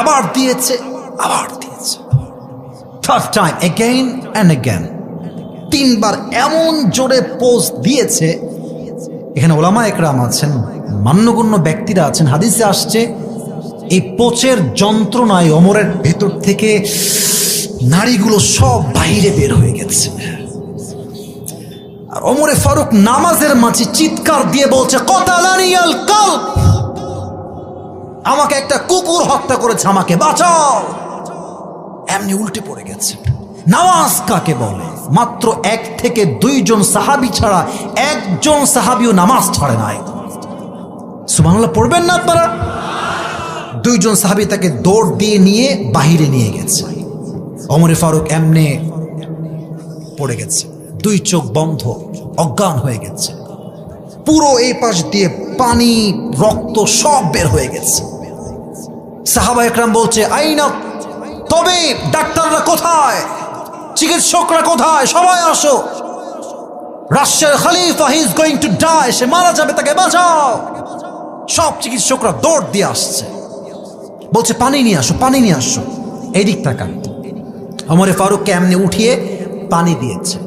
আবার দিয়েছে আবার দিয়েছে। Third time again and again তিনবার এমন জোরে পোজ দিয়েছে। এখানে ওলামা একরাম আছেন, মান্যগণ্য ব্যক্তিরা আছেন, হাদিসে আসছে, এই পোচের যন্ত্রণায় অমরের ভেতর থেকে নারীগুলো সব বাইরে বের হয়ে গেছে। আর অমরে ফারুক নামাজের মাঝে চিৎকার দিয়ে বলছে, কতালানিয়াল কাল আমাকে একটা কুকুর হত্যা করেছে আমাকে, বাঁচাও! এমনি উল্টে পড়ে গেছে। নামাজ কাকে বলে? মাত্র এক থেকে দুইজন সাহাবি ছাড়া একজন সাহাবিও নামাজ ছাড়ে নাই। সুবহানাল্লাহ, পড়বেন না আপনারা? দুইজন সাহাবি তাকে দৌড় দিয়ে নিয়ে বাহিরে নিয়ে গেছে। অমরে ফারুক এমনে পড়ে গেছে। দুই চোখ বন্ধ, অজ্ঞান হয়ে গেছে। পুরো এই পাশ দিয়ে পানি, রক্ত সব বের হয়ে গেছে। সাহাবা একরাম বলছে আইনা তবে ডাক্তাররা কোথায়? চিকিৎসকরা কোথায়? সবাই আসো। রাশিয়ার Khalifa he is going to die সে মারা যাবে, তাকে বাঁচাও। সব চিকিৎসকরা দৌড় দিয়ে আসছে। বলছে, পানি নিয়ে আসো, পানি নিয়ে আসো। এদিক তাকান। অমরে ফারুককে এমনি উঠিয়ে পানি দিয়েছে।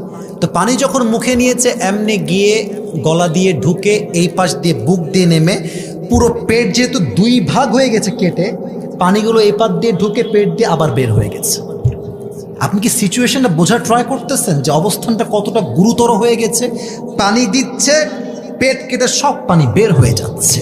তো পানি যখন মুখে নিয়েছে, এমনি গিয়ে গলা দিয়ে ঢুকে এই পাশ দিয়ে বুক দিয়ে নেমে পুরো পেট যেহেতু দুই ভাগ হয়ে গেছে কেটে, পানিগুলো এপার দিয়ে ঢুকে পেট দিয়ে আবার বের হয়ে গেছে। আপনি কি সিচুয়েশনটা বোঝার ট্রাই করতেছেন যে অবস্থানটা কতটা গুরুতর হয়ে গেছে? পানি দিচ্ছে, পেট কেটে সব পানি বের হয়ে যাচ্ছে।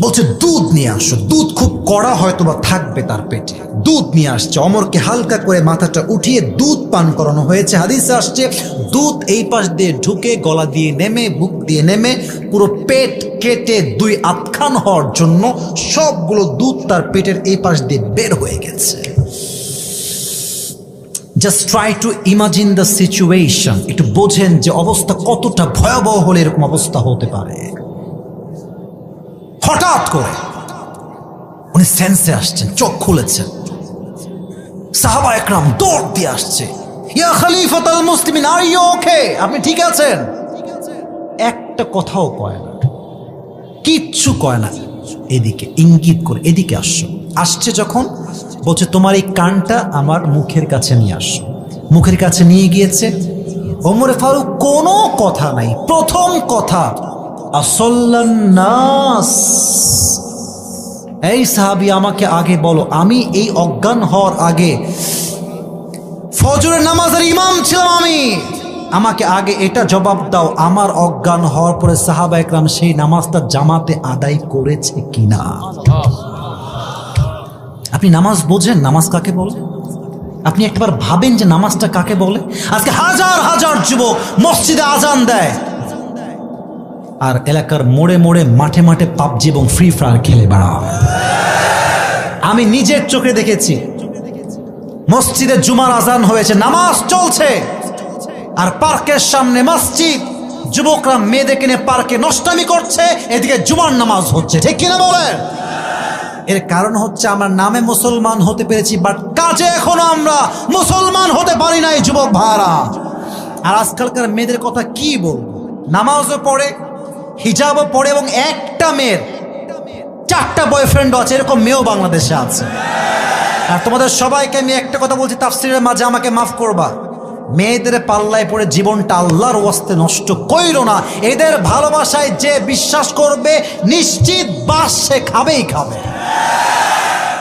বলছে, দুধ নিয়ে আসো। দুধ খুব কড়া হয়তো বা থাকবে তার পেটে। দুধ নিয়ে আসছে। অমরকে হালকা করে মাথাটা উঠিয়ে দুধ পান করানো হয়েছে। হাদিসে আসছে, দুধ এই পাশ দিয়ে ঢুকে গলা দিয়ে নেমে, বুক দিয়ে নেমে পুরো পেট কেটে দুই আতখান হওয়ার জন্য সবগুলো দুধ তার পেটের এই পাশ দিয়ে বের হয়ে গেছে। Just try to imagine the situation একটু বোঝেন যে অবস্থা কতটা ভয়াবহ হলে এরকম অবস্থা হতে পারে। হঠাৎ করে উনি সেন্সে আসছেন, চোখ খুলেছেন। সাহাবা একরাম দৌড় দিয়ে আসছে। ইয়া খলিফাত আল মুসলিমিন আর ইউ ওকে আপনি ঠিক আছেন? একটা কথাও কয় না। কিচ্ছু কয় না। এদিকে ইঙ্গিত করে, এদিকে আসছো। আসছে যখন, বলছে, তোমার এই কানটা আমার মুখের কাছে নিয়ে আসো। মুখের কাছে নিয়ে গিয়েছে। ওমরে ফারুক, কোনো কথা নাই। প্রথম কথা আসল্লান্নাস এই সাহাবি, আমাকে আগে বলো, আমি এই অজ্ঞান হওয়ার আগে ফজরের নামাজের ইমাম ছিলাম আমি। আমাকে আগে এটা জবাব দাও, আমার অজ্ঞান হওয়ার পরে সাহাবা একরাম সেই নামাজটা জামাতে আদায় করেছে কিনা? আপনি নামাজ বোঝেন, নামাজ কাকে বলে? আপনি একবার ভাবেন যে নামাজটা কাকে বলে? আজকে হাজার হাজার যুবক মসজিদে আজান দেয়। আর এলাকার মোড়ে মোড়ে, মাঠে মাঠে পাবজি এবং ফ্রি ফায়ার খেলে বেড়ায় আমি নিজের চোখে দেখেছি। মসজিদে জুমার আজান হয়েছে, নামাজ চলছে। আর পার্কের সামনে মসজিদ। যুবকরা মেয়েদের নিয়ে পার্কে নষ্টামি করছে, এদিকে জুমার নামাজ হচ্ছে, ঠিক কিনা বলেন? এর কারণ হচ্ছে আমরা নামে মুসলমান হতে পেরেছি, বাট কাজে এখনও আমরা মুসলমান হতে পারি না এই যুবক ভাড়া আর আজকালকার মেয়েদের কথা কি বলব? নামাজও পড়ে, হিজাবও পড়ে, এবং একটা মেয়ের চারটা বয়ফ্রেন্ড আছে, এরকম মেয়েও বাংলাদেশে আছে। আর তোমাদের সবাইকে আমি একটা কথা বলছি, তাফসিরের মাঝে আমাকে মাফ করবা। মেয়েদের পাল্লায় পড়ে জীবনটা আল্লাহর ওয়াস্তে নষ্ট কইরো না। এদের ভালোবাসায় যে বিশ্বাস করবে, নিশ্চিত বাস সে খাবেই খাবে।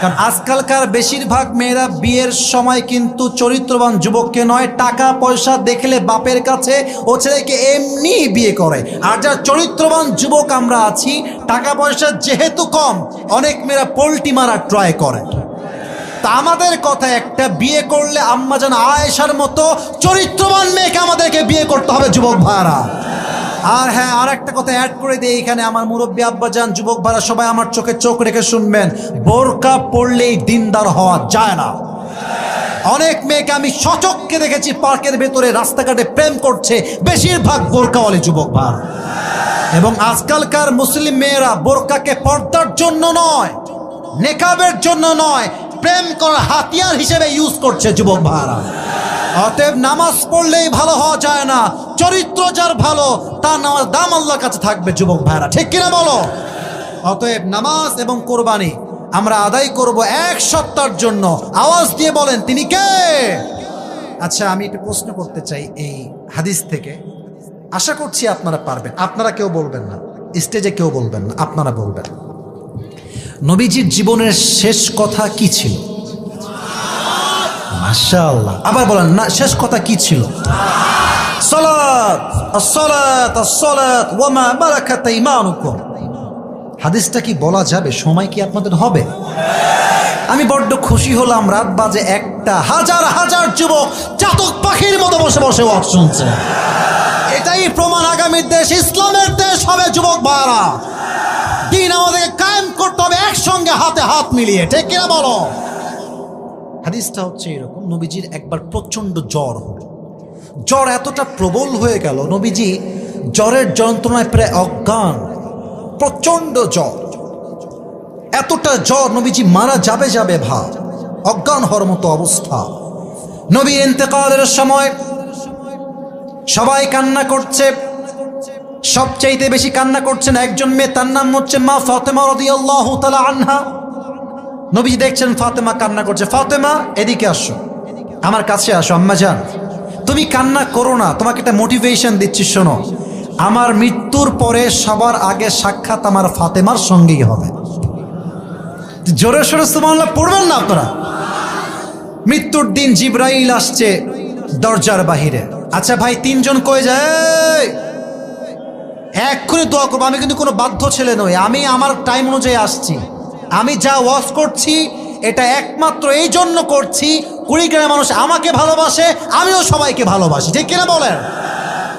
কারণ আজকালকার বেশিরভাগ মেয়েরা বিয়ের সময় কিন্তু চরিত্রবান যুবককে নয় টাকা পয়সা দেখলে বাপের কাছে ও ছেলেকে এমনি বিয়ে করে। আর যার চরিত্রবান যুবক আমরা আছি টাকা পয়সা যেহেতু কম, অনেক মেয়েরা পোল্টি মারা ট্রাই করে। তা আমাদের কথা, একটা বিয়ে করলে আম্মা যেন আয়েশার মতো চরিত্রবান মেয়েকে আমাদেরকে বিয়ে করতে হবে, যুবক ভাড়া আর হ্যাঁ আর একটা কথা অ্যাড করে দিই, এখানে আমার মুরব্বী আব্বা যান যুবক ভাড়া সবাই আমার চোখে চোখ রেখে শুনবেন, বোরকা পড়লেই দিনদার হওয়া যায় না। অনেক মেয়েকে আমি সচককে দেখেছি, পার্কের ভেতরে, রাস্তাঘাটে প্রেম করছে, বেশিরভাগ বোরকাওয়ালি যুবক ভাড়া এবং আজকালকার মুসলিম মেয়েরা বোরকাকে পর্দার জন্য নয়, নেকাবের জন্য নয় প্রেম করার হাতিয়ার হিসেবে ইউজ করছে যুবক ভাড়া অতএব নামাজ পড়লেই ভালো হওয়া যায় না, চরিত্র যার ভালো, তার নামাজ দাম আল্লাহর কাছে থাকবে যুবক ভাইরা। ঠিক কিনা বলো? অতএব নামাজ এবং কোরবানি আমরা আদায় করব এক সপ্তাহের জন্য। আওয়াজ দিয়ে বলেন, তিনি কে? আচ্ছা আমি একটু প্রশ্ন করতে চাই এই হাদিস থেকে। আশা করছি আপনারা পারবেন। আপনারা কেউ বলবেন না। স্টেজে কেউ বলবেন না, আপনারা বলবেন। নবীজির জীবনের শেষ কথা কি ছিল? মাশাআল্লাহ। আবার বলেন, না, শেষ কথা কি ছিল? হাদিসটা কি বলা যাবে? সময় কি আপনাদের হবে? আমি বড্ড খুশি হলাম, রাত বাজে একটা। হাজার হাজার যুবক চাতক পাখির মতো বসে বসে ওয়াজ শুনছে। এটাই প্রমাণ আগামীর দেশ, ইসলামের দেশ হবে, যুবক ভাইরা। দিন আমাদেরকে কায়েম করতে হবে একসঙ্গে হাতে হাত মিলিয়ে। ঠিক কিনা বলো? হাদিসটা হচ্ছে এরকম, নবীজির একবার প্রচণ্ড জ্বর হলো। জ্বর এতটা প্রবল হয়ে গেল, নবীজি জ্বরের যন্ত্রণায় প্রায় অজ্ঞান। প্রচণ্ড জ্বর। এতটা জ্বর নবীজি মারা যাবে যাবে ভাব অজ্ঞান হওয়ার মতো অবস্থা। নবী ইন্তেকালের সময় সবাই কান্না করছে সবচাইতে বেশি কান্না করছেন একজন মেয়ে, তার নাম হচ্ছে মা ফাতেমা রাদিয়াল্লাহু তাআলা আনহা। নবীজি দেখছেন ফাতেমা কান্না করছে। ফাতেমা, এদিকে আসো। আমার কাছে আসো, আম্মা যান তুমি কান্না করো না, তোমাকে একটা মোটিভেশন দিচ্ছি, শোনো। আমার মৃত্যুর পরে সবার আগে সাক্ষাৎ আমার ফাতেমার সঙ্গেই হবে। জোরে সোরে সুবহানাল্লাহ, পড়বেন না আপনারা? মৃত্যুর দিন জিব্রাইল আসছে দরজার বাহিরে। আচ্ছা ভাই, তিনজন কয়ে যায়? এক করে দোয়া করব। আমি কিন্তু কোনো বাধ্য ছেলে নই। আমি আমার টাইম অনুযায়ী আসছি। আমি যা ওয়াশ করছি, এটা একমাত্র এই জন্য করছি কুড়িগ্রামের মানুষ আমাকে ভালোবাসে, আমিও সবাইকে ভালোবাসি। ঠিক কিনা বলেন?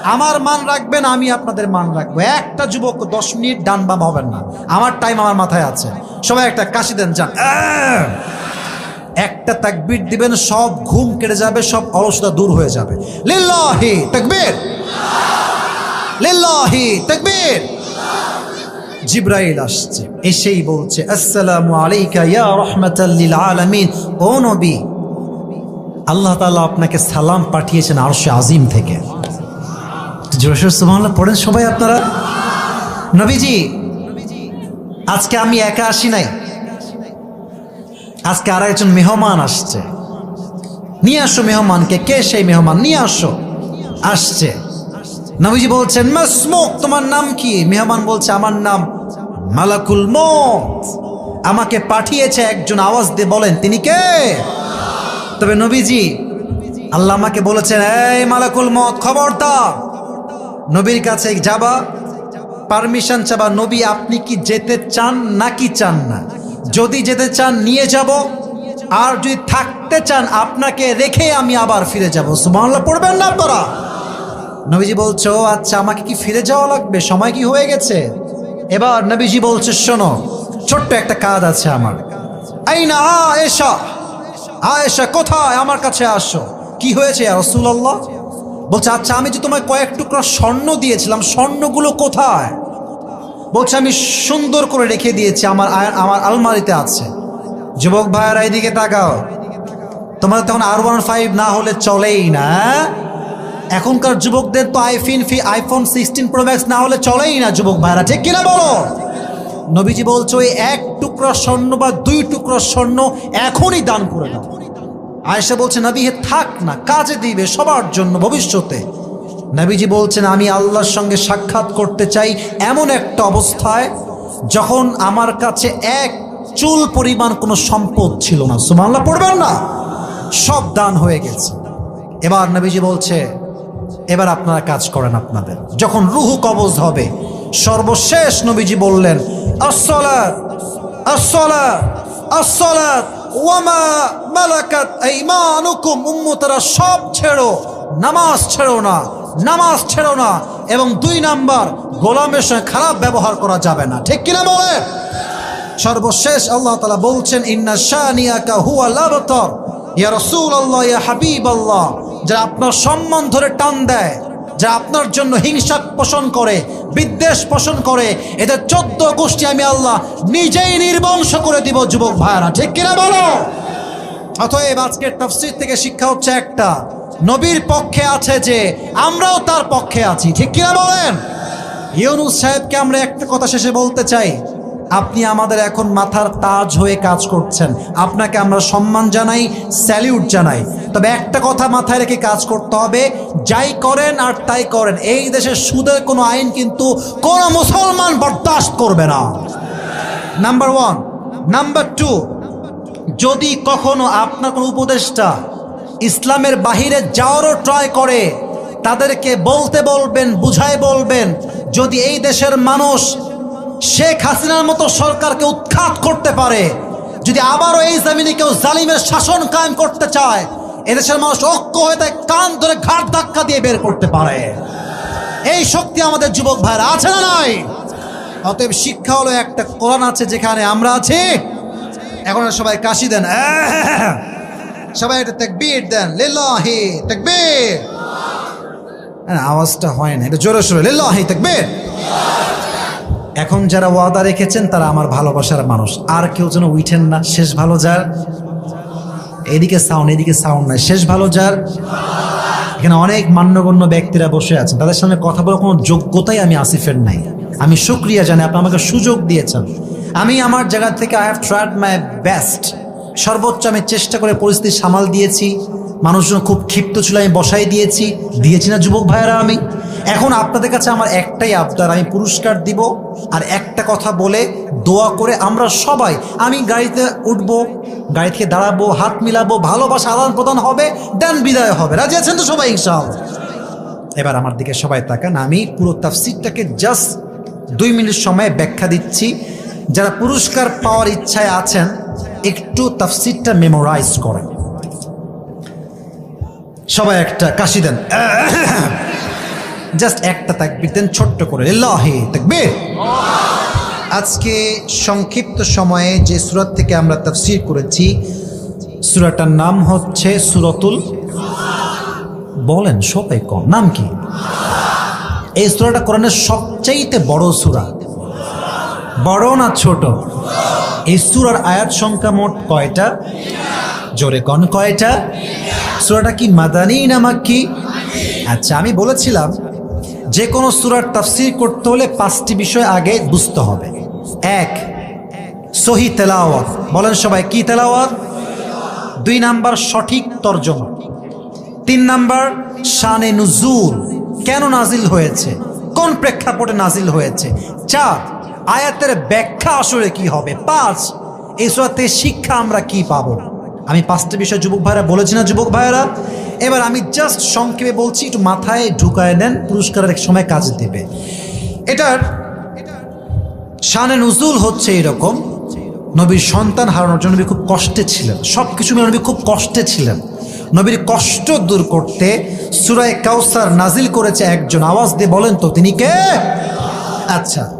আমার মান রাখবেন, আমি আপনাদের মান রাখব। একটা যুবক দশ মিনিট ডান বাম হবেন না। আমার টাইম আমার মাথায় আছে। সবাই একটা কাশি দেন, যান! একটা তাকবীর দিবেন, সব ঘুম কেটে যাবে, সব অলসতা দূর হয়ে যাবে। লিল্লাহি তাকবীর। লিল্লাহি, তাকবীর। জিব্রাইল আসছে, এসেই বলছে, আসসালামু আলাইকা ইয়া রাহমাতাল লিল আলামিন। ও নবী, আল্লাহ তাআলা আপনাকে সালাম পাঠিয়েছেন আরশে আজিম থেকে। জোরসোর সুবহানাল্লাহ, পড়েন সবাই আপনারা? নবীজি, আজকে আমি একা আসি নাই। আজকে আর একজন মেহমান আসছে। নিয়ে আসো মেহমানকে, কে সেই মেহমান? নিয়ে আসো। আসছে। নবীজি বলছেন মাসমুক তোমার নাম কি? মেহমান বলছে, আমার নাম মালাকুল মত আমাকে পাঠিয়েছে একজন আওয়াজ দিয়ে বলেন, তিনি কে? তবে নবীজি, আল্লাহ আমাকে বলেছেন, এই মালাকুল মত খবরদার। নবীর কাছে যাবা, পারমিশন চাবা, নবী, আপনি কি যেতে চান নাকি চান না? যদি যেতে চান, নিয়ে যাব। আর যদি থাকতে চান, আপনাকে রেখে আমি আবার ফিরে যাব। সুবহানাল্লাহ, পড়বেন না আপনারা? নবীজি বলছো আচ্ছা আমাকে কি ফিরে যাওয়া লাগবে? সময় কি হয়ে গেছে? এবার নবীজি বলছে, শোনো, ছোট্ট একটা কাজ আছে আমার। এই না আয়েশা আয়েশা, কোথায়? আমার কাছে আসো। কি হয়েছে রসুল্লাহ বলছে আচ্ছা আমি যে তোমায় কয়েক টুকরা স্বর্ণ দিয়েছিলাম, স্বর্ণগুলো কোথায়? বলছে, আমি সুন্দর করে রেখে দিয়েছি, আমার আমার আলমারিতে আছে। যুবক ভাইয়েরা এইদিকে তাকাও। তোমার তখন আর ওয়ান ফাইভ না হলে চলেই না হ্যাঁ? এখনকার যুবকদের তো আইফিন ফি, আইফোন সিক্সটিন প্রো ম্যাক্স না হলে চলেই না যুবক ভাইরা, ঠিক কিনা বলো? নবীজি বলছে, ওই এক টুকরা স্বর্ণ বা দুই টুকরা স্বর্ণ এখনই দান করে দাও। আয়েশা বলছে, নবী হে থাক না, কাজে দিবে সবার জন্য ভবিষ্যতে। নবীজি বলছেন, আমি আল্লাহর সঙ্গে সাক্ষাৎ করতে চাই এমন একটা অবস্থায় যখন আমার কাছে এক চুল পরিমাণ কোনো সম্পদ ছিল না। সুমাল্লাহ পড়বেন না? সব দান হয়ে গেছে। এবার নবীজি বলছে এবার আপনারা কাজ করেন আপনাদের। যখন রুহু কবজ হবে, সর্বশেষ নবীজি বললেন, আসসালাত আসসালাত আসসালাত, ওয়ামা মালাকাত আইমানুকুম, উম্মতরা সব ছেড়ো, নামাজ ছেড়ো না, নামাজ ছেড়ো না, এবং দুই নাম্বার, গোলামের সঙ্গে খারাপ ব্যবহার করা যাবে না। ঠিক কিনা বলে সর্বশেষ আল্লাহ তালা বলছেন, ইন্না শানিয়াকা হুয়া লাবতর ইয়া রসুল আল্লাহ ইয়া হাবিব আল্লাহ যারা আপনার সম্মান ধরে টান দেয় যা আপনার জন্য হিংসা পোষণ করে, বিদ্বেষ পোষণ করে, এদের চোদ্দ গোষ্ঠী আমি আল্লাহ নিজেই নির্বংশ করে দিব, যুবক ভাইরা ঠিক কিনা বলো? অতএব আজকের তফসির থেকে শিক্ষা হচ্ছে একটা, নবীর পক্ষে আছে যে, আমরাও তার পক্ষে আছি। ঠিক কিনা বলেন? ইউনুস সাহেবকে আমরা একটা কথা শেষে বলতে চাই আপনি আমাদের এখন মাথার তাজ হয়ে কাজ করছেন। আপনাকে আমরা সম্মান জানাই স্যালিউট জানাই। তবে একটা কথা মাথায় রেখে কাজ করতে হবে, যাই করেন আর তাই করেন। এই দেশে সুদের কোনো আইন কিন্তু কোনো মুসলমান বরদাস্ত করবে না। নাম্বার ওয়ান নাম্বার টু যদি কখনো আপনার কোনো উপদেষ্টা ইসলামের বাহিরে যাওয়ারও ট্রাই করে, তাদেরকে বলতে বলবেন বুঝাই বলবেন, যদি এই দেশের মানুষ শেখ হাসিনার মতো সরকারকে উৎখাত করতে পারে। যদি আবারও এই জমিনে কেউ জালিমের শাসন কায়েম করতে চায়, এদেশের মানুষ ঐক্য হয়ে তাই কান ধরে ঘাট ধাক্কা দিয়ে বের করতে পারে। এই শক্তি আমাদের যুবক ভাইরা আছে না নাই? অতএব শিক্ষা হলো একটা কোরআন আছে যেখানে আমরা আছি। এখন সবাই কাশি দেন! সবাই একটা তেকবীর দেন। লিল্লাহি তেকবীর। আওয়াজটা হয় না এটা জোরে সোরে। লিল্লাহি তেকবীর। এখন যারা ওয়াদা রেখেছেন, তারা আমার ভালোবাসার মানুষ। আর কেউ যেন উঠেন না, শেষ ভালো যার। এদিকে সাউন্ড এদিকে সাউন্ড নাই, শেষ ভালো যার। এখানে অনেক মান্যগণ্য ব্যক্তিরা বসে আছেন। তাদের সামনে কথা বলার কোনো যোগ্যতাই আমি আসিফের নাই। আমি শুক্রিয়া জানি আপনি আমাকে সুযোগ দিয়েছেন। আমি আমার জায়গা থেকে I have tried my best সর্বোচ্চ আমি চেষ্টা করে পরিস্থিতি সামাল দিয়েছি। মানুষজন খুব ক্ষিপ্ত ছিল, আমি বসাই দিয়েছি। দিয়েছি না, যুবক ভাইয়েরা, আমি। এখন আপনাদের কাছে আমার একটাই আবদার, আমি পুরস্কার দিব আর একটা কথা বলে দোয়া করে আমরা সবাই, আমি গাড়িতে উঠবো গাড়ি থেকে দাঁড়াবো, হাত মিলাবো, ভালোবাসা আদান প্রদান হবে, দেন বিদায় হবে। রাজি আছেন তো সবাই ইনশাআল্লাহ? এবার আমার দিকে সবাই তাকান, আমি পুরো তাফসিরটাকে জাস্ট দুই মিনিট সময় ব্যাখ্যা দিচ্ছি। যারা পুরস্কার পাওয়ার ইচ্ছায় আছেন, একটু তাফসিরটা মেমোরাইজ করেন। সবাই একটা কাশি দেন। জাস্ট একটা তাকবির দেন, ছোট্ট করে লিল্লাহি তাকবীর। আজকে সংক্ষিপ্ত সময়ে যে সুরাত থেকে আমরা তাফসির করেছি, সুরাটার নাম হচ্ছে সুরতুল বলেন সবাই কম। নাম কি? এই সুরাটা কোরআনের সবচাইতে বড় সুরা। বড় না ছোট? এই সুরার আয়াত সংখ্যা মোট কয়টা? জোরে কন, কয়টা? সুরাটা কি মাদানি না মাক্কি? আচ্ছা আমি বলেছিলাম যে কোনো সুরার তাফসির করতে হলে পাঁচটি বিষয় আগে বুঝতে হবে। এক, সহি তেলাওয়াত। বলেন সবাই, কি তেলাওয়াত? দুই নাম্বার, সঠিক তর্জমা। তিন নাম্বার, শানে নুজুল। কেন নাজিল হয়েছে? কোন প্রেক্ষাপটে নাজিল হয়েছে? চার, আয়াতের ব্যাখ্যা আসলে কি হবে? পাঁচ সুরাতে শিক্ষা আমরা কি পাবো? আমি পাঁচটা বিষয় যুবক ভাইরা বলেছি না, যুবক ভাইরা এবার আমি জাস্ট সংক্ষেপে বলছি, একটু মাথায় ঢুকায় নেন, পুরস্কারের এক সময় কাজ দেবে। এটার শানে নজরুল হচ্ছে এরকম। নবীর সন্তান হারানোর জন্য নবী খুব কষ্টে ছিলেন। সব কিছু মিলে নবী খুব কষ্টে ছিলেন। নবীর কষ্ট দূর করতে সুরায় কাউসার নাজিল করেছে একজন। আওয়াজ দিয়ে বলেন তো, তিনি কে? আচ্ছা।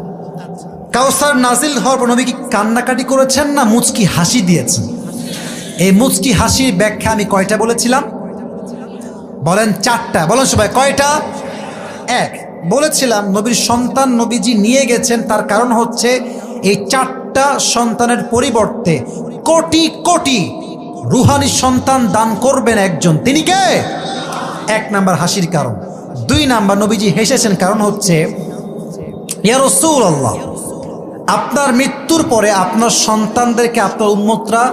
কাউসার নাজিল হওয়ার পর নবী কি কান্নাকাটি করেছেন না মুচকি হাসি দিয়েছেন? এই মুচকি হাসির ব্যাখ্যা আমি কয়টা বলেছিলাম? বলেন চারটা, বলেন সবাই, কয়টা? এক। বলেছিলাম, নবীর সন্তান নবীজি নিয়ে গেছেন, তার কারণ হচ্ছে এই চারটা সন্তানের পরিবর্তে কোটি কোটি রুহানি সন্তান দান করবেন একজন। তিনি কে? এক নাম্বার হাসির কারণ। দুই নাম্বার, নবীজি হেসেছেন, কারণ হচ্ছে আল্লাহ আপনার মৃত্যুর পরে আপনার সন্তানদেরকে আপনার উন্মতরা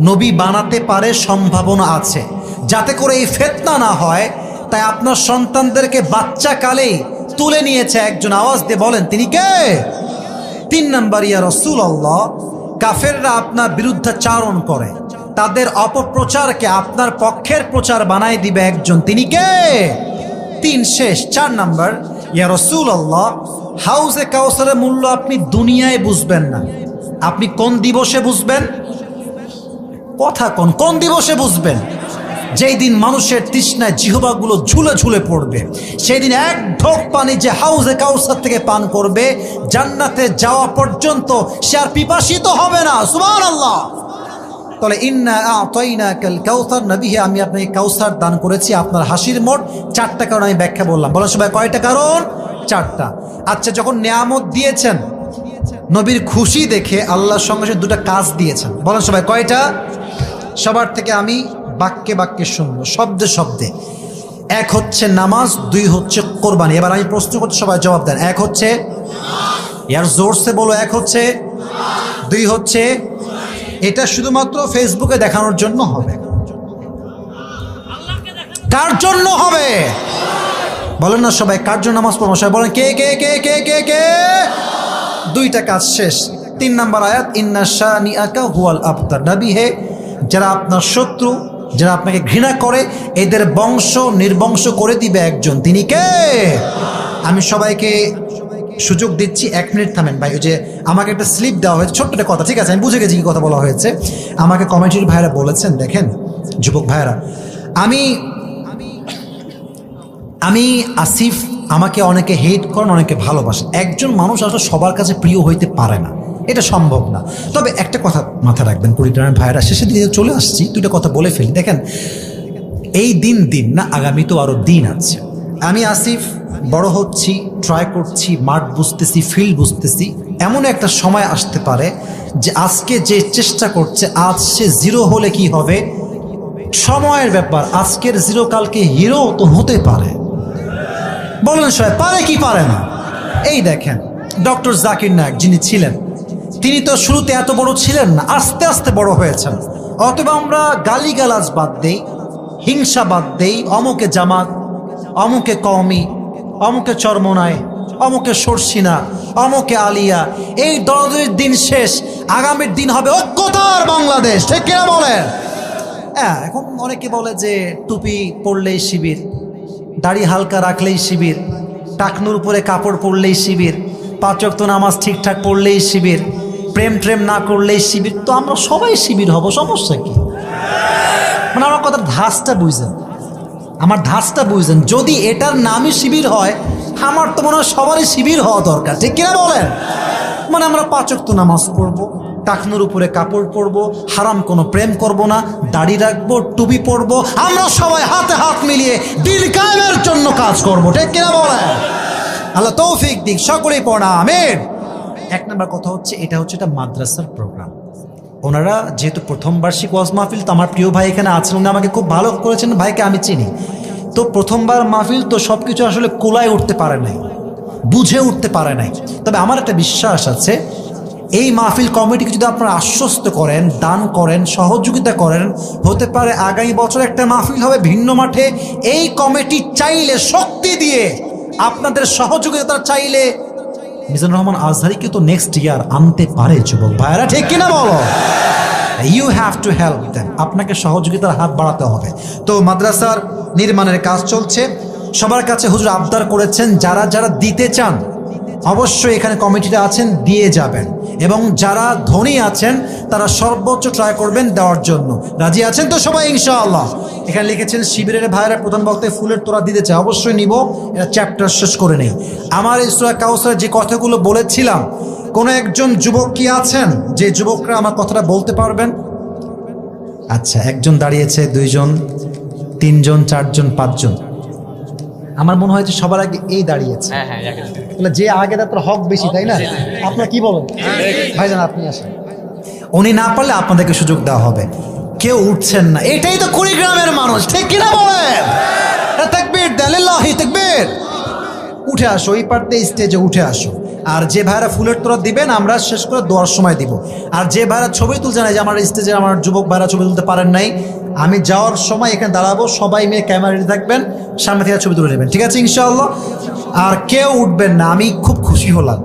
নবী বানাতে পারে, সম্ভাবনা আছে। যাতে করে এই ফেতনা না হয়, তাই আপনার সন্তানদেরকে বাচ্চা কালেই তুলে নিয়েছে একজন আওয়াজ দিয়ে বলেন, তিনি কে? তিন নম্বর, ইয়া রসুল আল্লাহ কাফেররা আপনার বিরুদ্ধাচারণ করে। তাদের অপপ্রচারকে আপনার পক্ষের প্রচার বানাই দিবে একজন। তিনি কে? তিন শেষ, চার নাম্বার, ইয়া রসুল আল্লাহ হাউসে কাউসারের মূল্য আপনি দুনিয়ায় বুঝবেন না। আপনি কোন দিবসে বুঝবেন? কথা কোন? কোন দিবসে বুঝবেন? যেই দিন মানুষের তৃষ্ণায় জিহবাগুলো ঝুলে ঝুলে পড়বে, সেই দিন এক ঢোক পানি যে হাউজে কাউসার থেকে পান করবে, জান্নাতে যাওয়া পর্যন্ত সে আর পিপাসিত হবে না সুমান আল্লাহ তাহলে ইন্না আতাইনা কাল কাউসার নবীহে আমি আপনাকে কাউসার দান করেছি, আপনার হাসির মোট চারটা কারণ আমি ব্যাখ্যা বললাম। বলার সবাই কয়টা কারণ? চারটা। আচ্ছা যখন নিয়ামত দিয়েছেন, নবীর খুশি দেখে আল্লাহর সঙ্গে সঙ্গে দুটা কাজ দিয়েছেন। বলেন সবাই কয়টা? সবার থেকে আমি বাক্যে বাক্যে শুনব শব্দে শব্দে। এক হচ্ছে নামাজ, দুই হচ্ছে কোরবানি। এবার আমি প্রশ্ন করছি, সবাই জবাব দেন। এক হচ্ছে ইয়ার জোরসে বলো, এক হচ্ছে দুই হচ্ছে এটা শুধুমাত্র ফেসবুকে দেখানোর জন্য হবে। কার জন্য হবে? বলেন না সবাই, কার জন্য নামাজ পড়ব? সবাই বলেন, কে কে কে কে কে কে? দুইটা কাজ শেষ। তিন নাম্বার আয়াত, ইন্না শানি আকা হুয়াল আবতার নবী হে যারা আপনার শত্রু যারা আপনাকে ঘৃণা করে, এদের বংশ নির্বংশ করে দিবে একজন। তিনি কে? আমি সবাইকে সুযোগ দিচ্ছি, এক মিনিট থামেন ভাই, ওই যে আমাকে একটা স্লিপ দেওয়া হয়েছে, ছোট্ট একটা কথা, ঠিক আছে? আমি বুঝে গেছি কি কথা বলা হয়েছে। আমাকে কমিটির ভাইরা বলেছেন, দেখেন, যুবক ভাইরা, আমি আমি আসিফ, আমাকে অনেকে হেট করেন, অনেকে ভালোবাসেন। একজন মানুষ আসলে সবার কাছে প্রিয় হইতে পারে না। এটা সম্ভব না। তবে একটা কথা মাথায় রাখবেন কুড়ি টানের ভাইরা শেষের দিকে চলে আসছি, দুইটা কথা বলে ফেলি। দেখেন, এই দিন দিন না, আগামী তো আরও দিন আছে। আমি আসিফ, বড় হচ্ছি ট্রাই করছি মাঠ বুঝতেছি ফিল্ড বুঝতেছি। এমন একটা সময় আসতে পারে যে আজকে যে চেষ্টা করছে, আজ সে জিরো হলে কি হবে? সময়ের ব্যাপার, আজকের জিরো কালকে হিরো তো হতে পারে। বলেন সবাই পারে কি পারে না? এই দেখেন ডক্টর জাকির নায়ক যিনি ছিলেন তিনি তো শুরুতে এত বড় ছিলেন না, আস্তে আস্তে বড় হয়েছেন। অথবা আমরা গালিগালাজ বাদ দেই, হিংসা বাদ দেই, অমুকে জামাত, অমুকে কওমি, অমুকে চরমনায় অমুকে সরসিনা, অমুকে আলিয়া। এই দরদের দিন শেষ, আগামীর দিন হবে ঐক্যতার বাংলাদেশ, ঠিক কিনা বলেন? হ্যাঁ এখন অনেকে বলে যে টুপি পরলেই শিবির, দাড়ি হালকা রাখলেই শিবির, টাকনুর উপরে কাপড় পরলেই শিবির পাচক তো নামাজ ঠিকঠাক পড়লেই শিবির। প্রেম ট্রেম না করলেই শিবির, তো আমরা সবাই শিবির হব, সমস্যা কি? মানে আমার কথার ধাঁচটা বুঝছেন আমার ধাঁচটা বুঝছেন যদি এটার নামই শিবির হয়, আমার তো মনে হয় সবারই শিবির হওয়া দরকার, ঠিক কিনা বলেন? মানে আমরা পাচক তো নামাজ পড়ব, টাকনুর উপরে কাপড় পরবো, হারাম কোনো প্রেম করব না, দাড়ি রাখব, টুপি পরবো, আমরা সবাই হাতে হাত মিলিয়ে দিন কায়েমের জন্য কাজ করব, ঠিক কিনা বলেন? আল্লাহ তৌফিক দিক, সকলেই পড়া আমের এক নম্বর কথা হচ্ছে, এটা হচ্ছে একটা মাদ্রাসার প্রোগ্রাম ওনারা যেহেতু প্রথম বার্ষিক ওয়াজ মাহফিল, তো আমার প্রিয় ভাই এখানে আছেন, উনি আমাকে খুব ভালো করেছেন, ভাইকে আমি চিনি। তো প্রথমবার মাহফিল, তো সব কিছু আসলে কোলায় উঠতে পারে নাই, বুঝে উঠতে পারে নাই। তবে আমার একটা বিশ্বাস আছে, এই মাহফিল কমিটিকে যদি আপনারা আশ্বস্ত করেন, দান করেন, সহযোগিতা করেন, হতে পারে আগামী বছর একটা মাহফিল হবে ভিন্ন মাঠে, এই কমিটি চাইলে শক্তি দিয়ে আপনাদের সহযোগিতা চাইলে মিজানুর রহমান আজহারিকে তো নেক্সট ইয়ার আনতে পারে যুবক ভাইরা ঠিক কিনা বলো? ইউ হ্যাভ টু হেল্প দেন আপনাকে সহযোগিতার হাত বাড়াতে হবে। তো মাদ্রাসার নির্মাণের কাজ চলছে। সবার কাছে হুজুর আবদার করেছেন, যারা যারা দিতে চান অবশ্যই এখানে কমিটিতে আছেন, দিয়ে যাবেন। এবং যারা ধনী আছেন, তারা সর্বোচ্চ ট্রাই করবেন দেওয়ার জন্য। রাজি আছেন তো সবাই? ইনশাআল্লাহ। এখানে লিখেছেন, শিবিরের ভাইয়েরা প্রধান বক্তায় ফুলের তোরা দিতে চায়। অবশ্যই নিব। এটা চ্যাপ্টার শেষ করে নেই। আমার ইসরা কাউসার যে কথাগুলো বলেছিলাম, কোনো একজন যুবক কি আছেন? যে যুবকরা আমার কথাটা বলতে পারবেন? আচ্ছা একজন দাঁড়িয়েছে, দুইজন, তিনজন, চারজন, পাঁচজন। আমার মনে হয় যে সবার আগে এই দাঁড়িয়েছে। হ্যাঁ হ্যাঁ তাহলে যে আগে তার হক বেশি তাই না? আপনার কি বলেন? ভাইজান আপনি আসেন। উনি না পারলে আপনাদেরকে সুযোগ দেওয়া হবে। কেউ উঠছেন না। এটাই তো কুড়ি গ্রামের মানুষ ঠিক কিনা বলেন? তাকবীর তাকবীর। উঠে আসো এই পার্টে স্টেজে উঠে আসো। আর যে ভাইরা ফুলের তোরা দিবেন, আমরা শেষ করে দোয়ার সময় দিব। আর যে ভাইরা ছবি তুলছে না যে আমার স্টেজে আমার যুবক ভাইরা ছবি তুলতে পারেন নাই, আমি যাওয়ার সময় এখানে দাঁড়াবো, সবাই মিলে ক্যামেরা থাকবেন, সামনে থেকে ছবি তুলে নেবেন। ঠিক আছে, ইনশাআল্লাহ? আর কেউ উঠবেন না, আমি খুব খুশি হলাম।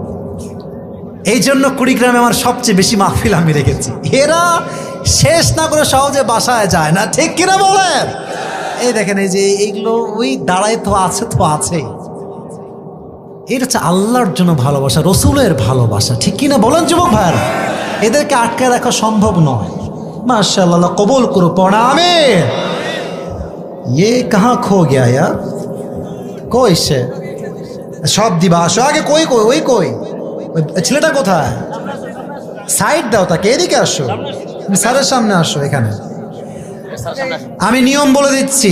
এই জন্য কুড়িগ্রামে আমার সবচেয়ে বেশি মাহফিল আমি রেখেছি। এরা শেষ না করে সহজে বাসায় যায় না, ঠিক কিনা বলেন? এই দেখেন, এই যে এইগুলো, ওই দাঁড়ায় তো আছে, তো আছেই। এটা হচ্ছে আল্লাহর জন্য ভালোবাসা, রসুলের ভালোবাসা। ঠিক কিনা বলেন যুবক ভাইয়েরা? এদেরকে আটকে রাখা সম্ভব নয়। মাশাল্লাহ কবল করো পড়া আমি ইয়ে কাহা খো গিয়া ইয়ার? কই সে? সব দিবা, আসো। আগে কই কই, ওই কই? ছেলেটা কোথায়? সাইড দাও তাকে, এদিকে আসো। স্যারের সামনে আসো এখানে। আমি নিয়ম বলে দিচ্ছি।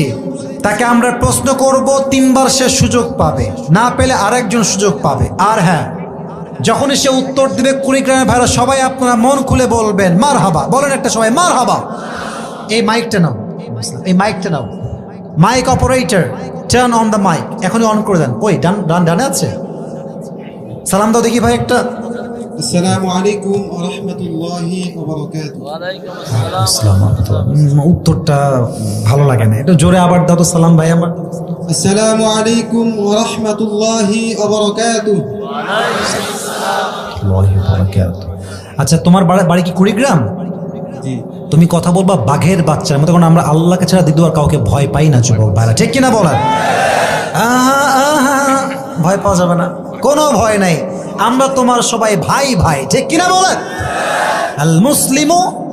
তাকে আমরা প্রশ্ন করব, তিনবার সে সুযোগ পাবে। না পেলে আরেকজন সুযোগ পাবে। আর হ্যাঁ যখনই সে উত্তর দিবে, কুড়িগ্রামের ভাইরা সবাই আপনারা মন খুলে বলবেন মার হাবা বলেন একটা সবাই মার হাবা এই মাইকটা নাও। এই মাইকটা নাও। Mic operator turn on the mic এখনই অন করে দেন। ওই ডান ডান, ডানে আছে? সালাম দাও দেখি ভাই একটা। উত্তরটা ভালো লাগে না। এটা জোরে আবার দাও সালাম ভাই আমার আসসালামু আলাইকুম ওয়া রাহমাতুল্লাহি ওয়া বারাকাতুহু। আচ্ছা তোমার বাড়ি বাড়ি কি কুড়িগ্রাম? তুমি কথা বলবা বাঘের বাচ্চার মতো কারণ আমরা আল্লাহকে ছাড়া দিদু আর কাউকে ভয় পাই না যুবক ভাইরা। ঠিক কিনা বলার? ভয় পাওয়া যাবে না। কোনো ভয় নাই। আমরা তোমার সবাই ভাই ভাই। ঠিক কিনা বলেন? আল মুসলিম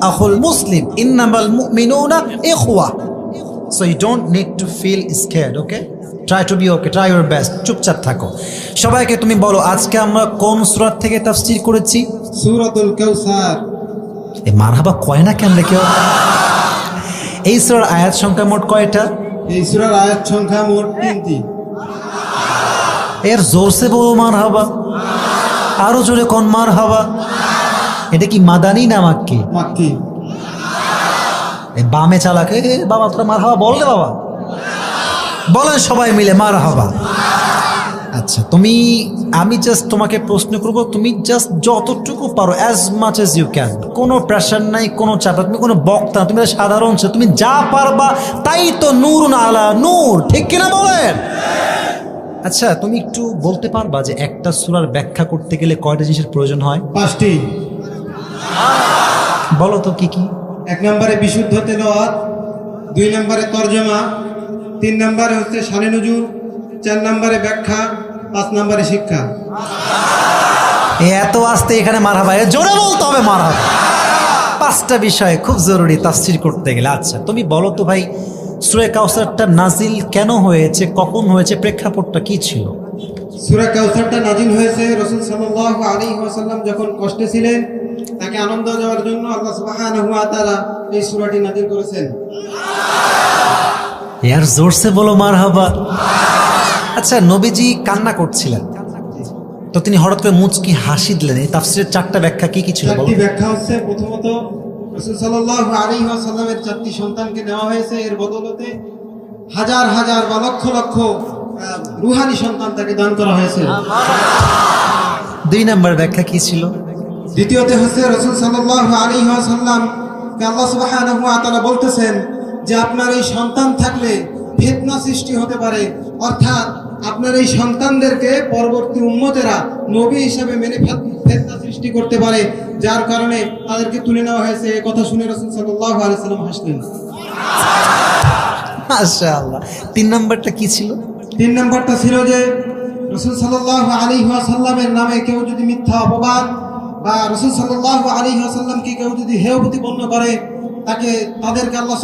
আহুল মুসলিম ইন্নামাল মিনুনা এখুয়া so you don't need to feel scared okay try to be okay try your best চুপচাপ থাকো। সবাইকে তুমি বলো আজকে আমরা কোন সুরাত থেকে তাফসির করেছি? সুরাতুল কাউসার। এ মারহাবা কয় না কেন কেউ? এই সুরার আয়াত সংখ্যা মোট কয়টা? এই সুরার আয়াত সংখ্যা মোট তিনটি। এর জোরসে বলো মারহাবা। আরও জোরে কোন মার হাবা এটা কি মাদানি না মাক্কি? বামে চালাকে বাবা তোরা মার হাবা বল রে বাবা। বলেন সবাই মিলে মার হাবা আচ্ছা তুমি আমি জাস্ট তোমাকে প্রশ্ন করব তুমি জাস্ট যতটুকু পারো as much as you can কোনো প্রেশার নাই কোনো চাপ তুমি কোনো বক্তা তুমি সাধারণ তুমি যা পারবা তাই তো নূর না আলা নূর। ঠিক কিনা বলেন? আচ্ছা তুমি একটু বলতে পারবা যে একটা সূরার ব্যাখ্যা করতে গেলে কয়টা জিনিসের প্রয়োজন হয়? পাঁচটি। বলো তো কি কি? এক নম্বরে বিশুদ্ধ তেলাওয়াত দুই নম্বরে তর্জমা তিন নম্বরে হচ্ছে শানে নজুর চার নম্বরে ব্যাখ্যা পাঁচ নম্বরে শিক্ষা। এত আসতে এখানে মারা ভাই জোরে বলতে হবে মারা পাঁচটা বিষয় খুব জরুরি তাফসির করতে গেলে। আচ্ছা তুমি বলো তো ভাই সুরে কাউসারটা নাজিল কেন হয়েছে? কখন হয়েছে? প্রেক্ষাপটটা কি ছিল? সূরা কাউসারটা নাজিল হয়েছে রসুল সাল্লাল্লাহু আলাইহি ওয়াসাল্লাম যখন কষ্টে ছিলেন তাকে আনন্দ দেওয়ার জন্য আল্লাহ সুবহানাহু ওয়া তাআলা এই সূরাটি নাজিল করেছেন। ইয়ার জোরসে বলো মার হাবা আচ্ছা নবীজি কান্না করছিলেন। তো তিনি হঠাৎ করে মুচকি হাসি দিলেন। এই তাফসিরের চারটা ব্যাখ্যা কি কি ছিল ব্যাখ্যা হচ্ছে প্রথমত রসুল ওয়াসাল্লামের চারটি সন্তানকে নেওয়া হয়েছে। এর বদলতে হাজার হাজার বা লক্ষ লক্ষ রুহানি সন্তান তাকে দান করা হয়েছে। দুই নম্বর ব্যাখ্যা কি ছিল? দ্বিতীয়তে হচ্ছে রসুল সাল্লাল্লাহু আলাইহি ওয়াসাল্লাম আল্লাহ বলতেছেন যে আপনার এই সন্তান থাকলে ফিতনা সৃষ্টি হতে পারে। অর্থাৎ আপনার এই সন্তানদেরকে পরবর্তী উম্মতেরা নবী হিসাবে মেনে ফেত- ফিতনা সৃষ্টি করতে পারে যার কারণে তাদেরকে তুলে নেওয়া হয়েছে। কথা শুনে রসুল সাল্লাল্লাহু আলাইহি সাল্লাম হাসলেন। মাশাআল্লাহ। তিন নম্বরটা কি ছিল? তিন নম্বরটা ছিল যে রসুল সাল্লাল্লাহু আলী ওয়াসাল্লামের নামে কেউ যদি মিথ্যা অপবাদ বা রসুল সাল্লাল্লাহু আলাইহি ওয়াসাল্লামকে কেউ যদি হেয় প্রতিপন্ন করে তাকে তাদেরকে আল্লাহ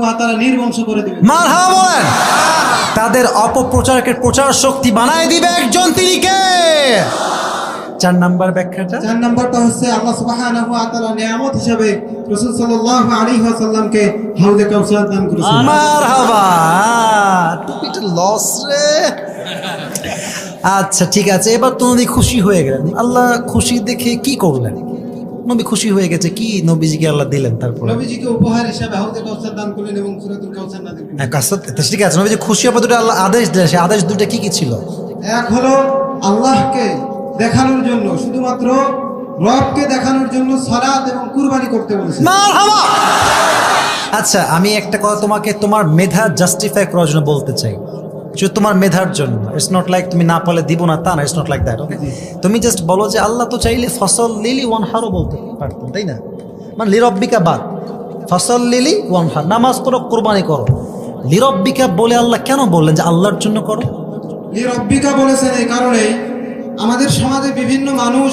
ওয়া নির্বংশ করে দেবে। মার হাওয়া বলেন তাদের অপপ্রচারকের প্রচার শক্তি বানায় দিবে একজন তিনি কে? চার নাম্বার ব্যাখ্যাটা? চার নম্বরটা হচ্ছে আল্লাহ সুবহানাহু ওয়া তাআলা নিয়ামত হিসাবে রসুল সাল্লাল্লাহু আলাইহি ওয়াসাল্লামকে হাউজে কাউসার দান করেছেন। মার হাওয়া টুপিটা লস রে। আচ্ছা ঠিক আছে এবার তো নবী খুশি হয়ে গেলেন। আল্লাহ খুশি দেখে কি করলেন? নবী খুশি হয়ে গেছে কি নবীজিকে আল্লাহ দিলেন তারপরে? নবীজিকে উপহার হিসাবে হাউজে কাউসার দান করলেন এবং সূরাতুল কাউসার নাযিল করলেন। হ্যাঁ, ঠিক আছে নবীজি খুশি হবে দুটো আল্লাহ আদেশ দিলেন সেই আদেশ দুটো কি কি ছিল? এক হলো আল্লাহকে দেখানোর জন্য শুধুমাত্র রবকে দেখানোর জন্য সালাত এবং কুরবানি করতে বলেছে। মারহাবা! আচ্ছা আমি একটা কথা তোমাকে তোমার মেধা জাস্টিফাই করার জন্য বলতে চাই। শুধু তোমার মেধার জন্য। ইটস নট লাইক তুমি না পারলে দিব না তা না ইটস নট লাইক দ্যাট তুমি জাস্ট বলো যে আল্লাহ তো চাইলে ফসল লিলি ওয়ান হারও বলতে পারতেন তাই না? মানে লিরব্বিকা বাদ। ফসল লিলি ওয়ান হার, নামাজ করো কোরবানি করো। লিরব্বিকা বলে আল্লাহ কেন বললেন যে আল্লাহর জন্য করো? এই রব্বিকা বলেছেন এই কারণে আমাদের সমাজে বিভিন্ন মানুষ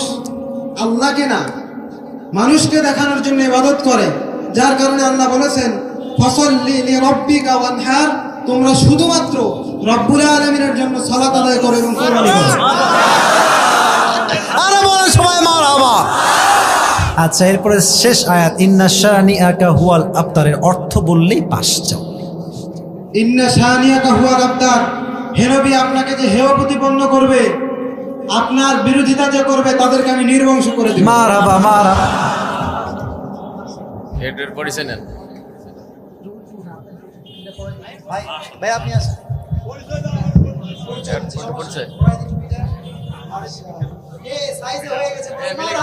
আল্লাহকে না, মানুষকে দেখানোর জন্য ইবাদত করে। যার কারণে আল্লাহ বলেছেন, ফসল লিলি রব্বিকা ওয়ানহার তোমরা শুধুমাত্র রব্বুল আলমিনের জন্য সালাত আদায় করো এবং কোরবানি করো আরে বলে সবাই মারহাবা আচ্ছা এরপরে শেষ আয়াত ইন্না শানি আকা হুয়াল আবতারের অর্থ বললেই পাস যাও ইন্না শাহানিয়াকা হুয়াল আবতার হে নবী আপনাকে যে হেয় প্রতিপন্ন করবে আপনার বিরোধিতা যে করবে তাদেরকে আমি নির্বংশ করে দেব। মার হাবা মার হেডের পরিচয় নেন ভাই আপনি আসেন। হেড